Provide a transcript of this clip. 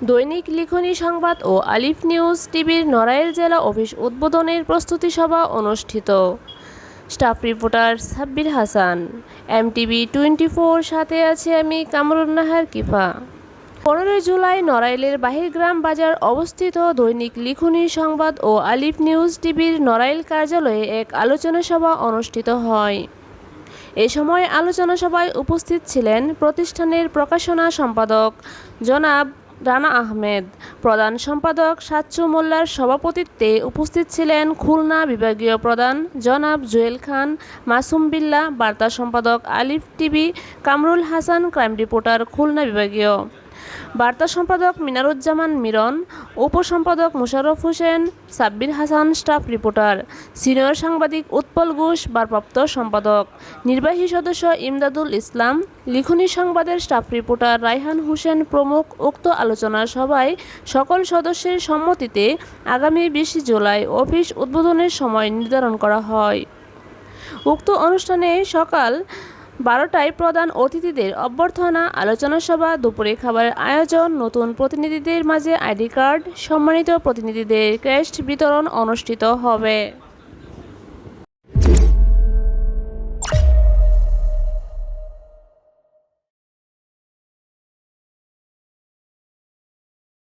লিখনী সংবাদ ও আলিফ নিউজ টিভির নড়াইল জেলা অফিস উদ্বোধনের প্রস্তুতি সভা অনুষ্ঠিত। Staff reporter Sabbir Hasan. MTV twenty four সাথে আছে আমি কামরুন্নাহার কিফা। পনেরোই জুলাই নড়াইলের বাহিরগ্রাম বাজার অবস্থিত দৈনিক লিখনী সংবাদ ও আলিফ নিউজ টিভির নড়াইল কার্যালয়ে এক আলোচনা সভা অনুষ্ঠিত হয়। এ সময় আলোচনা সভায় উপস্থিত ছিলেন প্রতিষ্ঠানের প্রকাশনা সম্পাদক জনাব রানা আহমেদ। প্রধান সম্পাদক সাচ্চু মোল্লার সভাপতিত্বে উপস্থিত ছিলেন খুলনা বিভাগীয় প্রধান জনাব জুয়েল খান, মাসুম বিল্লা, বার্তা সম্পাদক Alif TV, Kamrul Hasan, crime reporter Khulna বিভাগীয়। বার্তা সম্পাদক Minaruzzaman Miron, উপসম্পাদক Mosharraf Hossain, Sabbir Hasan staff reporter, senior সাংবাদিক উৎপল ঘোষ ভারপ্রাপ্ত সম্পাদক, নির্বাহী সদস্য ইমদাদুল ইসলাম, লিখনী সংবাদের স্টাফ রিপোর্টার রায়হান হোসেন প্রমুখ উক্ত আলোচনা সভায় সকল সদস্যের সম্মতিতে আগামী বিশে জুলাই অফিস উদ্বোধনের সময় নির্ধারণ করা হয়। উক্ত অনুষ্ঠানে সকাল বারোটায় প্রধান অতিথিদের অভ্যর্থনা, আলোচনা সভা, দুপুরে খাবারের আয়োজন, নতুন প্রতিনিধিদের মাঝে আইডি কার্ড, সম্মানিত প্রতিনিধিদের ক্রেস্ট বিতরণ অনুষ্ঠিত হবে।